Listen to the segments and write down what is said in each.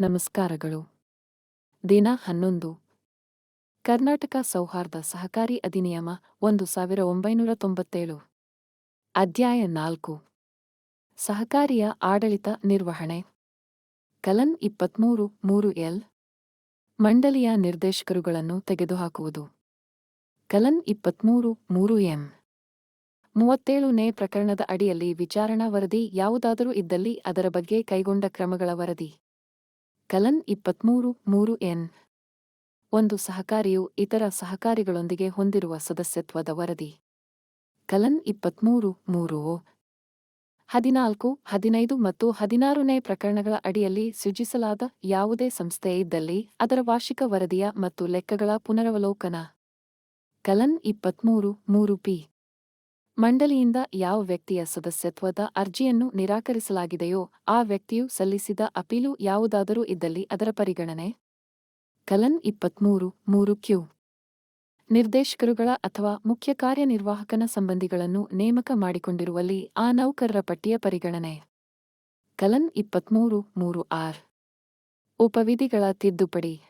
ನಮಸ್ಕಾರಗಳು. ದಿನ ಹನ್ನೊಂದು. ಕರ್ನಾಟಕ ಸೌಹಾರ್ದ ಸಹಕಾರಿ ಅಧಿನಿಯಮ ಒಂದು ಸಾವಿರ ಒಂಬೈನೂರ ತೊಂಬತ್ತೇಳು. ಅಧ್ಯಾಯ ನಾಲ್ಕು. ಸಹಕಾರಿಯ ಆಡಳಿತ ನಿರ್ವಹಣೆ. ಕಲನ್ ಇಪ್ಪತ್ಮೂರು, ಮೂರು ಎಲ್. ಮಂಡಳಿಯ ನಿರ್ದೇಶಕರುಗಳನ್ನು ತೆಗೆದುಹಾಕುವುದು. ಕಲನ್ ಇಪ್ಪತ್ಮೂರು, ಮೂರು ಎಂ. ಮೂವತ್ತೇಳು ನೇ ಪ್ರಕರಣದ ಅಡಿಯಲ್ಲಿ ವಿಚಾರಣಾ ವರದಿ ಯಾವುದಾದರೂ ಇದ್ದಲ್ಲಿ ಅದರ ಬಗ್ಗೆ ಕೈಗೊಂಡ ಕ್ರಮಗಳ ವರದಿ. ಕಲನ್ ಇಪ್ಪತ್ಮೂರು, ಮೂರು ಎನ್. ಒಂದು ಸಹಕಾರಿಯು ಇತರ ಸಹಕಾರಿಗಳೊಂದಿಗೆ ಹೊಂದಿರುವ ಸದಸ್ಯತ್ವದ ವರದಿ. ಕಲನ್ ಇಪ್ಪತ್ಮೂರು, ಮೂರು. ಹದಿನಾಲ್ಕು, ಹದಿನೈದು ಮತ್ತು ಹದಿನಾರನೇ ಪ್ರಕರಣಗಳ ಅಡಿಯಲ್ಲಿ ಸೃಜಿಸಲಾದ ಯಾವುದೇ ಸಂಸ್ಥೆ ಇದ್ದಲ್ಲಿ ಅದರ ವಾರ್ಷಿಕ ವರದಿಯ ಮತ್ತು ಲೆಕ್ಕಗಳ ಪುನರವಲೋಕನ. ಕಲನ್ ಇಪ್ಪತ್ಮೂರು, ಮೂರು ಪಿ. ಮಂಡಳಿಯಿಂದ ಯಾವ ವ್ಯಕ್ತಿಯ ಸದಸ್ಯತ್ವದ ಅರ್ಜಿಯನ್ನು ನಿರಾಕರಿಸಲಾಗಿದೆಯೋ ಆ ವ್ಯಕ್ತಿಯು ಸಲ್ಲಿಸಿದ ಅಪೀಲು ಯಾವುದಾದರೂ ಇದ್ದಲ್ಲಿ ಅದರ ಪರಿಗಣನೆ. ಕಲನ್ ಇಪ್ಪತ್ಮೂರು, ಮೂರು ಕ್ಯೂ. ನಿರ್ದೇಶಕರುಗಳ ಅಥವಾ ಮುಖ್ಯ ಕಾರ್ಯನಿರ್ವಾಹಕನ ಸಂಬಂಧಿಗಳನ್ನು ನೇಮಕ ಮಾಡಿಕೊಂಡಿರುವಲ್ಲಿ ಆ ನೌಕರರ ಪಟ್ಟಿಯ ಪರಿಗಣನೆ. ಕಲನ್ ಇಪ್ಪತ್ಮೂರು, ಮೂರು ಆರ್. ಉಪವಿಧಿಗಳ ತಿದ್ದುಪಡಿ.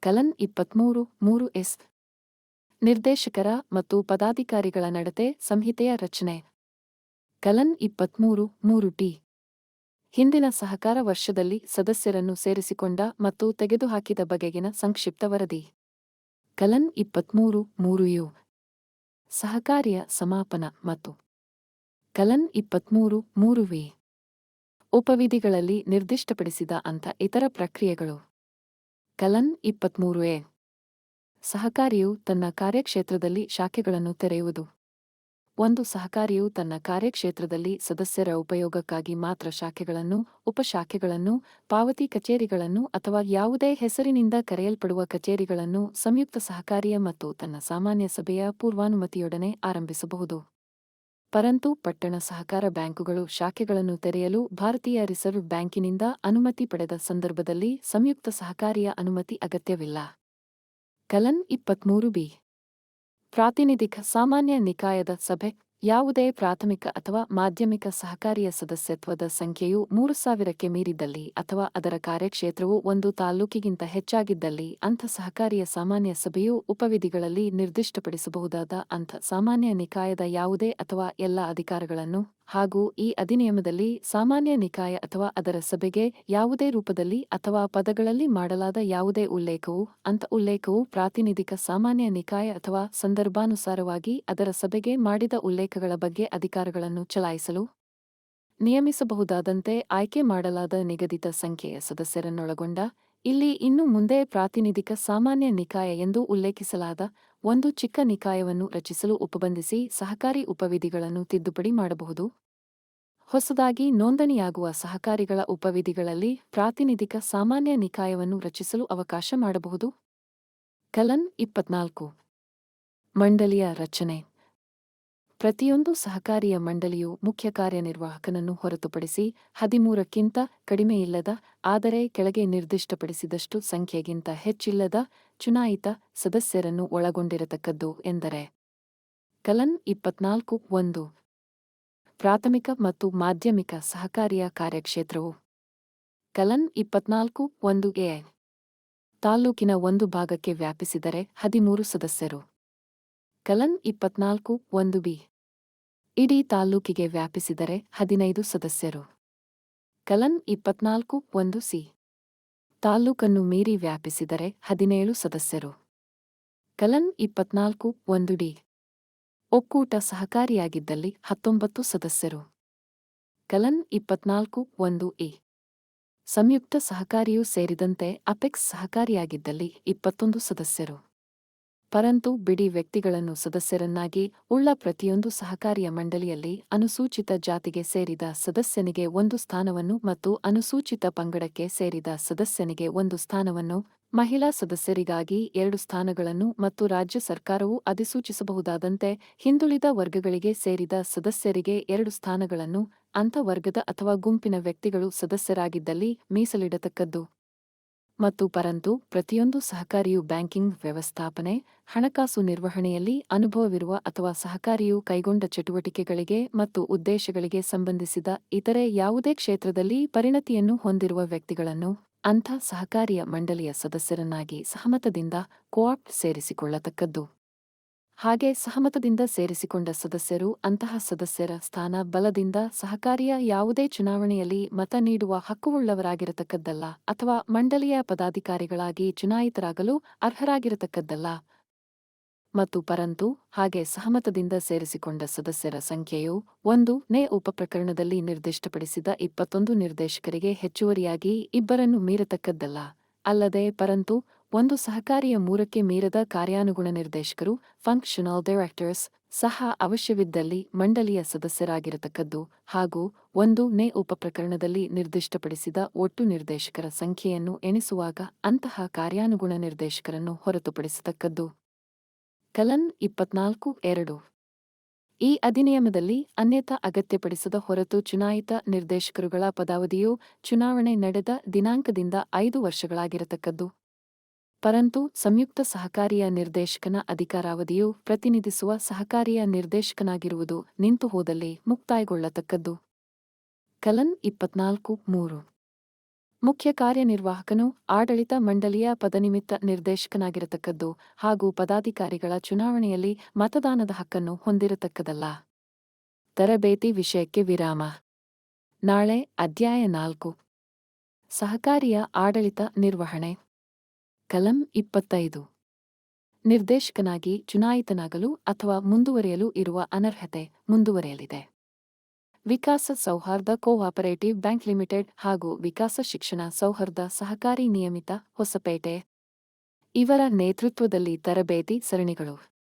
ಕಲನ್ ಇಪ್ಪತ್ಮೂರು, ಮೂರು ಎಸ್. ನಿರ್ದೇಶಕರ ಮತ್ತು ಪದಾಧಿಕಾರಿಗಳ ನಡತೆ ಸಂಹಿತೆಯ ರಚನೆ. ಕಲನ್ ಇಪ್ಪತ್ಮೂರು, ಮೂರು ಟಿ. ಹಿಂದಿನ ಸಹಕಾರ ವರ್ಷದಲ್ಲಿ ಸದಸ್ಯರನ್ನು ಸೇರಿಸಿಕೊಂಡ ಮತ್ತು ತೆಗೆದುಹಾಕಿದ ಬಗೆಗಿನ ಸಂಕ್ಷಿಪ್ತ ವರದಿ. ಕಲನ್ ಇಪ್ಪತ್ಮೂರು, ಮೂರು ಯು. ಸಹಕಾರಿಯ ಸಮಾಪನ ಮತ್ತು ಕಲನ್ ಇಪ್ಪತ್ಮೂರು, ಮೂರು ವಿ. ಉಪವಿಧಿಗಳಲ್ಲಿ ನಿರ್ದಿಷ್ಟಪಡಿಸಿದ ಅಂಥ ಇತರ ಪ್ರಕ್ರಿಯೆಗಳು. ಕಲನ್ ಇಪ್ಪತ್ಮೂರು ಎ. ಸಹಕಾರಿಯು ತನ್ನ ಕಾರ್ಯಕ್ಷೇತ್ರದಲ್ಲಿ ಶಾಖೆಗಳನ್ನು ತೆರೆಯುವುದು. ಒಂದು ಸಹಕಾರಿಯು ತನ್ನ ಕಾರ್ಯಕ್ಷೇತ್ರದಲ್ಲಿ ಸದಸ್ಯರ ಉಪಯೋಗಕ್ಕಾಗಿ ಮಾತ್ರ ಶಾಖೆಗಳನ್ನು, ಉಪಶಾಖೆಗಳನ್ನು, ಪಾವತಿ ಕಚೇರಿಗಳನ್ನು ಅಥವಾ ಯಾವುದೇ ಹೆಸರಿನಿಂದ ಕರೆಯಲ್ಪಡುವ ಕಚೇರಿಗಳನ್ನು ಸಂಯುಕ್ತ ಸಹಕಾರಿಯ ಮತ್ತು ತನ್ನ ಸಾಮಾನ್ಯ ಸಭೆಯ ಪೂರ್ವಾನುಮತಿಯೊಡನೆ ಆರಂಭಿಸಬಹುದು. ಪರಂತು ಪಟ್ಟಣ ಸಹಕಾರ ಬ್ಯಾಂಕುಗಳು ಶಾಖೆಗಳನ್ನು ತೆರೆಯಲು ಭಾರತೀಯ ರಿಸರ್ವ್ ಬ್ಯಾಂಕಿನಿಂದ ಅನುಮತಿ ಪಡೆದ ಸಂದರ್ಭದಲ್ಲಿ ಸಂಯುಕ್ತ ಸಹಕಾರಿಯ ಅನುಮತಿ ಅಗತ್ಯವಿಲ್ಲ. ಕಲನ್ ಇಪ್ಪತ್ಮೂರು ಬಿ. ಪ್ರಾತಿನಿಧಿಕ ಸಾಮಾನ್ಯ ನಿಕಾಯದ ಸಭೆ, ಯಾವುದೇ ಪ್ರಾಥಮಿಕ ಅಥವಾ ಮಾಧ್ಯಮಿಕ ಸಹಕಾರಿಯ ಸದಸ್ಯತ್ವದ ಸಂಖ್ಯೆಯು ಮೂರು ಸಾವಿರಕ್ಕೆ ಮೀರಿದ್ದಲ್ಲಿ ಅಥವಾ ಅದರ ಕಾರ್ಯಕ್ಷೇತ್ರವು ಒಂದು ತಾಲ್ಲೂಕಿಗಿಂತ ಹೆಚ್ಚಾಗಿದ್ದಲ್ಲಿ ಅಂಥ ಸಹಕಾರಿಯ ಸಾಮಾನ್ಯ ಸಭೆಯು ಉಪವಿಧಿಗಳಲ್ಲಿ ನಿರ್ದಿಷ್ಟಪಡಿಸಬಹುದಾದ ಅಂಥ ಸಾಮಾನ್ಯ ನಿಕಾಯದ ಯಾವುದೇ ಅಥವಾ ಎಲ್ಲ ಅಧಿಕಾರಗಳನ್ನು ಹಾಗೂ ಈ ಅಧಿನಿಯಮದಲ್ಲಿ ಸಾಮಾನ್ಯ ನಿಕಾಯ ಅಥವಾ ಅದರ ಸಭೆಗೆ ಯಾವುದೇ ರೂಪದಲ್ಲಿ ಅಥವಾ ಪದಗಳಲ್ಲಿ ಮಾಡಲಾದ ಯಾವುದೇ ಉಲ್ಲೇಖವು, ಅಂಥ ಉಲ್ಲೇಖವು ಪ್ರಾತಿನಿಧಿಕ ಸಾಮಾನ್ಯ ನಿಕಾಯ ಅಥವಾ ಸಂದರ್ಭಾನುಸಾರವಾಗಿ ಅದರ ಸಭೆಗೆ ಮಾಡಿದ ಉಲ್ಲೇಖಗಳ ಬಗ್ಗೆ ಅಧಿಕಾರಗಳನ್ನು ಚಲಾಯಿಸಲು ನಿಯಮಿಸಬಹುದಾದಂತೆ ಆಯ್ಕೆ ಮಾಡಲಾದ ನಿಗದಿತ ಸಂಖ್ಯೆಯ ಸದಸ್ಯರನ್ನೊಳಗೊಂಡ, ಇಲ್ಲಿ ಇನ್ನು ಮುಂದೆ ಪ್ರಾತಿನಿಧಿಕ ಸಾಮಾನ್ಯ ನಿಕಾಯ ಎಂದು ಉಲ್ಲೇಖಿಸಲಾದ ಒಂದು ಚಿಕ್ಕ ನಿಕಾಯವನ್ನು ರಚಿಸಲು ಉಪಬಂಧಿಸಿ ಸಹಕಾರಿ ಉಪವಿಧಿಗಳನ್ನು ತಿದ್ದುಪಡಿ ಮಾಡಬಹುದು. ಹೊಸದಾಗಿ ನೋಂದಣಿಯಾಗುವ ಸಹಕಾರಿಗಳ ಉಪವಿಧಿಗಳಲ್ಲಿ ಪ್ರಾತಿನಿಧಿಕ ಸಾಮಾನ್ಯ ನಿಕಾಯವನ್ನು ರಚಿಸಲು ಅವಕಾಶ ಮಾಡಬಹುದು. ಕಲನ್ ಇಪ್ಪತ್ನಾಲ್ಕು. ಮಂಡಳಿಯ ರಚನೆ. ಪ್ರತಿಯೊಂದು ಸಹಕಾರಿಯ ಮಂಡಳಿಯು ಮುಖ್ಯ ಕಾರ್ಯನಿರ್ವಾಹಕನನ್ನು ಹೊರತುಪಡಿಸಿ ಹದಿಮೂರಕ್ಕಿಂತ ಕಡಿಮೆಯಿಲ್ಲದ ಆದರೆ ಕೆಳಗೆ ನಿರ್ದಿಷ್ಟಪಡಿಸಿದಷ್ಟು ಸಂಖ್ಯೆಗಿಂತ ಹೆಚ್ಚಿಲ್ಲದ ಚುನಾಯಿತ ಸದಸ್ಯರನ್ನು ಒಳಗೊಂಡಿರತಕ್ಕದ್ದು ಎಂದರೆ ಕಲನ್ ಇಪ್ಪತ್ನಾಲ್ಕು ಒಂದು. ಪ್ರಾಥಮಿಕ ಮತ್ತು ಮಾಧ್ಯಮಿಕ ಸಹಕಾರಿಯ ಕಾರ್ಯಕ್ಷೇತ್ರವು ಕಲನ್ ಇಪ್ಪತ್ನಾಲ್ಕು ಒಂದು ಎ. ತಾಲ್ಲೂಕಿನ ಒಂದು ಭಾಗಕ್ಕೆ ವ್ಯಾಪಿಸಿದರೆ ಹದಿಮೂರು ಸದಸ್ಯರು. ಕಲನ್ ಇಪ್ಪತ್ನಾಲ್ಕು, ಒಂದು ಬಿ. ಇಡೀ ತಾಲ್ಲೂಕಿಗೆ ವ್ಯಾಪಿಸಿದರೆ ಹದಿನೈದು ಸದಸ್ಯರು. ಕಲನ್ ಇಪ್ಪತ್ನಾಲ್ಕು, ಒಂದು ಸಿ. ತಾಲ್ಲೂಕನ್ನು ಮೀರಿ ವ್ಯಾಪಿಸಿದರೆ ಹದಿನೇಳು ಸದಸ್ಯರು. ಕಲನ್ ಇಪ್ಪತ್ನಾಲ್ಕು, ಒಂದು ಡಿ. ಒಕ್ಕೂಟ ಸಹಕಾರಿಯಾಗಿದ್ದಲ್ಲಿ ಹತ್ತೊಂಬತ್ತು ಸದಸ್ಯರು. ಕಲನ್ ಇಪ್ಪತ್ನಾಲ್ಕು, ಒಂದು ಇ ಸಂಯುಕ್ತ ಸಹಕಾರಿಯೂ ಸೇರಿದಂತೆ ಅಪೆಕ್ಸ್ ಸಹಕಾರಿಯಾಗಿದ್ದಲ್ಲಿ ಇಪ್ಪತ್ತೊಂದು ಸದಸ್ಯರು. ಪರಂತು ಬಿಡಿ ವ್ಯಕ್ತಿಗಳನ್ನು ಸದಸ್ಯರನ್ನಾಗಿ ಉಳ್ಳ ಪ್ರತಿಯೊಂದು ಸಹಕಾರಿಯ ಮಂಡಳಿಯಲ್ಲಿ ಅನುಸೂಚಿತ ಜಾತಿಗೆ ಸೇರಿದ ಸದಸ್ಯನಿಗೆ ಒಂದು ಸ್ಥಾನವನ್ನು ಮತ್ತು ಅನುಸೂಚಿತ ಪಂಗಡಕ್ಕೆ ಸೇರಿದ ಸದಸ್ಯನಿಗೆ ಒಂದು ಸ್ಥಾನವನ್ನು, ಮಹಿಳಾ ಸದಸ್ಯರಿಗಾಗಿ ಎರಡು ಸ್ಥಾನಗಳನ್ನು ಮತ್ತು ರಾಜ್ಯ ಸರ್ಕಾರವು ಅಧಿಸೂಚಿಸಬಹುದಾದಂತೆ ಹಿಂದುಳಿದ ವರ್ಗಗಳಿಗೆ ಸೇರಿದ ಸದಸ್ಯರಿಗೆ ಎರಡು ಸ್ಥಾನಗಳನ್ನು ಅಂಥ ವರ್ಗದ ಅಥವಾ ಗುಂಪಿನ ವ್ಯಕ್ತಿಗಳು ಸದಸ್ಯರಾಗಿದ್ದಲ್ಲಿ ಮೀಸಲಿಡತಕ್ಕದ್ದು. ಮತ್ತು ಪರಂತು ಪ್ರತಿಯೊಂದು ಸಹಕಾರಿಯು ಬ್ಯಾಂಕಿಂಗ್ ವ್ಯವಸ್ಥಾಪನೆ, ಹಣಕಾಸು ನಿರ್ವಹಣೆಯಲ್ಲಿ ಅನುಭವವಿರುವ ಅಥವಾ ಸಹಕಾರಿಯು ಕೈಗೊಂಡ ಚಟುವಟಿಕೆಗಳಿಗೆ ಮತ್ತು ಉದ್ದೇಶಗಳಿಗೆ ಸಂಬಂಧಿಸಿದ ಇತರೆ ಯಾವುದೇ ಕ್ಷೇತ್ರದಲ್ಲಿ ಪರಿಣತಿಯನ್ನು ಹೊಂದಿರುವ ವ್ಯಕ್ತಿಗಳನ್ನು ಅಂಥ ಸಹಕಾರಿಯ ಮಂಡಳಿಯ ಸದಸ್ಯರನ್ನಾಗಿ ಸಹಮತದಿಂದ ಕೋಆಪ್ಟ್ ಸೇರಿಸಿಕೊಳ್ಳತಕ್ಕದ್ದು. ಹಾಗೆ ಸಹಮತದಿಂದ ಸೇರಿಸಿಕೊಂಡ ಸದಸ್ಯರು ಅಂತಹ ಸದಸ್ಯರ ಸ್ಥಾನ ಬಲದಿಂದ ಸಹಕಾರಿಯ ಯಾವುದೇ ಚುನಾವಣೆಯಲ್ಲಿ ಮತ ನೀಡುವ ಹಕ್ಕುವುಳ್ಳವರಾಗಿರತಕ್ಕದ್ದಲ್ಲ ಅಥವಾ ಮಂಡಳಿಯ ಪದಾಧಿಕಾರಿಗಳಾಗಿ ಚುನಾಯಿತರಾಗಲು ಅರ್ಹರಾಗಿರತಕ್ಕದ್ದಲ್ಲ. ಮತ್ತು ಪರಂತು ಹಾಗೆ ಸಹಮತದಿಂದ ಸೇರಿಸಿಕೊಂಡ ಸದಸ್ಯರ ಸಂಖ್ಯೆಯು ಒಂದು ನೇ ಉಪಪ್ರಕರಣದಲ್ಲಿ ನಿರ್ದಿಷ್ಟಪಡಿಸಿದ ಇಪ್ಪತ್ತೊಂದು ನಿರ್ದೇಶಕರಿಗೆ ಹೆಚ್ಚುವರಿಯಾಗಿ ಇಬ್ಬರನ್ನು ಮೀರತಕ್ಕದ್ದಲ್ಲ. ಅಲ್ಲದೆ ಪರಂತು ಒಂದು ಸಹಕಾರಿಯ ಮೂರಕ್ಕೆ ಮೀರದ ಕಾರ್ಯಾನುಗುಣ ನಿರ್ದೇಶಕರು ಫಂಕ್ಷನಲ್ ಡೈರೆಕ್ಟರ್ಸ್ ಸಹ ಅವಶ್ಯವಿದ್ದಲ್ಲಿ ಮಂಡಳಿಯ ಸದಸ್ಯರಾಗಿರತಕ್ಕದ್ದು ಹಾಗೂ ಒಂದು ನೇ ಉಪಪ್ರಕರಣದಲ್ಲಿ ನಿರ್ದಿಷ್ಟಪಡಿಸಿದ ಒಟ್ಟು ನಿರ್ದೇಶಕರ ಸಂಖ್ಯೆಯನ್ನು ಎಣಿಸುವಾಗ ಅಂತಹ ಕಾರ್ಯಾನುಗುಣ ನಿರ್ದೇಶಕರನ್ನು ಹೊರತುಪಡಿಸತಕ್ಕದ್ದು. ಕಲನ್ ಇಪ್ಪತ್ನಾಲ್ಕು ಎರಡು. ಈ ಅಧಿನಿಯಮದಲ್ಲಿ ಅನ್ಯತಾ ಅಗತ್ಯಪಡಿಸದ ಹೊರತು ಚುನಾಯಿತ ನಿರ್ದೇಶಕರುಗಳ ಪದಾವಧಿಯು ಚುನಾವಣೆ ನಡೆದ ದಿನಾಂಕದಿಂದ ಐದು ವರ್ಷಗಳಾಗಿರತಕ್ಕದ್ದು. ಪರಂತು ಸಂಯುಕ್ತ ಸಹಕಾರಿಯ ನಿರ್ದೇಶಕನ ಅಧಿಕಾರಾವಧಿಯು ಪ್ರತಿನಿಧಿಸುವ ಸಹಕಾರಿಯ ನಿರ್ದೇಶಕನಾಗಿರುವುದು ನಿಂತು ಹೋದಲ್ಲಿ ಮುಕ್ತಾಯಗೊಳ್ಳತಕ್ಕದ್ದು. ಕಲನ್ ಇಪ್ಪತ್ನಾಲ್ಕು, ಮೂರು. ಮುಖ್ಯ ಕಾರ್ಯನಿರ್ವಾಹಕನು ಆಡಳಿತ ಮಂಡಳಿಯ ಪದನಿಮಿತ್ತ ನಿರ್ದೇಶಕನಾಗಿರತಕ್ಕದ್ದು ಹಾಗೂ ಪದಾಧಿಕಾರಿಗಳ ಚುನಾವಣೆಯಲ್ಲಿ ಮತದಾನದ ಹಕ್ಕನ್ನು ಹೊಂದಿರತಕ್ಕದಲ್ಲ ತರಬೇತಿ ವಿಷಯಕ್ಕೆ ವಿರಾಮ. ನಾಳೆ ಅಧ್ಯಾಯ ನಾಲ್ಕು. ಸಹಕಾರಿಯ ಆಡಳಿತ ನಿರ್ವಹಣೆ. ಕಲಂ ಇಪ್ಪತ್ತೈದು. ನಿರ್ದೇಶಕನಾಗಿ ಚುನಾಯಿತನಾಗಲು ಅಥವಾ ಮುಂದುವರಿಯಲು ಇರುವ ಅನರ್ಹತೆ ಮುಂದುವರಿಯಲಿದೆ. ವಿಕಾಸ ಸೌಹಾರ್ದ ಕೋಆಪರೇಟಿವ್ ಬ್ಯಾಂಕ್ ಲಿಮಿಟೆಡ್ ಹಾಗೂ ವಿಕಾಸ ಶಿಕ್ಷಣ ಸೌಹಾರ್ದ ಸಹಕಾರಿ ನಿಯಮಿತ ಹೊಸಪೇಟೆ. ಇವರ ನೇತೃತ್ವದಲ್ಲಿ ತರಬೇತಿ ಸರಣಿಗಳು.